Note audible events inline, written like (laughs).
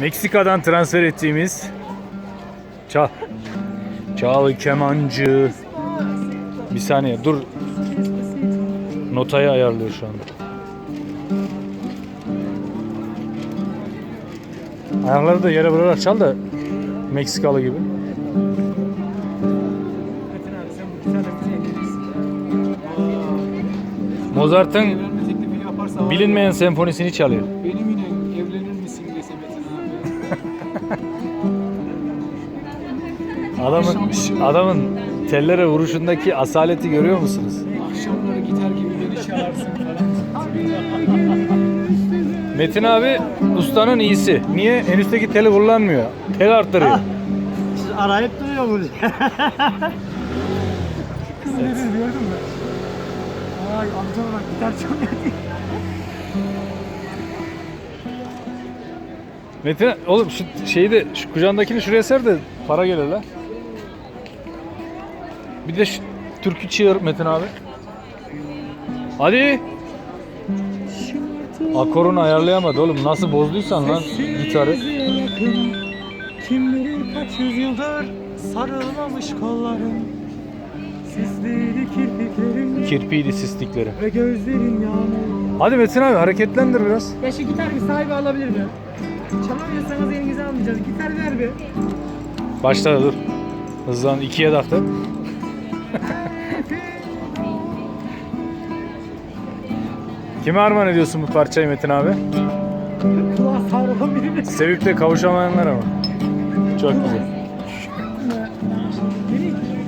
Meksika'dan transfer ettiğimiz Çal Çal kemancı Bir saniye dur Notayı ayarlıyor şu anda Ayakları da yere vurarak çal da Meksikalı gibi. Mozart'ın bilinmeyen senfonisini çalıyor dese Metin abi. Adamın adamın tellere vuruşundaki asaleti görüyor musunuz? Akşamları gitar gibi beni çağırsın falan. Metin abi ustanın iyisi. Niye? En üstteki teli kullanmıyor. Tel arttırıyor. Siz arayıp duruyorsunuz. (laughs) Kız ne dedi gördün mü? Ay amcama bak gitar çalıyor diye. Metin oğlum şu şeyi de şu kucağındakini şuraya ser de para gelir la. Bir de şu türkü çığır Metin abi. Hadi. Akorunu ayarlayamadı oğlum. Nasıl bozduysan lan gitarı. Kim bilir kaç yüzyıldır sarılmamış kollarım Sisli kirpiklerin Kirpiydi sistikleri. ve gözlerin yağmur Hadi Metin abi hareketlendir biraz. Ya şu gitar bir sahibi alabilir mi? Çalamıyorsanız elinize almayacağız. Gitar ver bir. Başla dur. Hızlan ikiye taktı. Kime armağan ediyorsun bu parçayı Metin abi? Kulağa sağlam birine. Sevip de kavuşamayanlar ama. Çok güzel.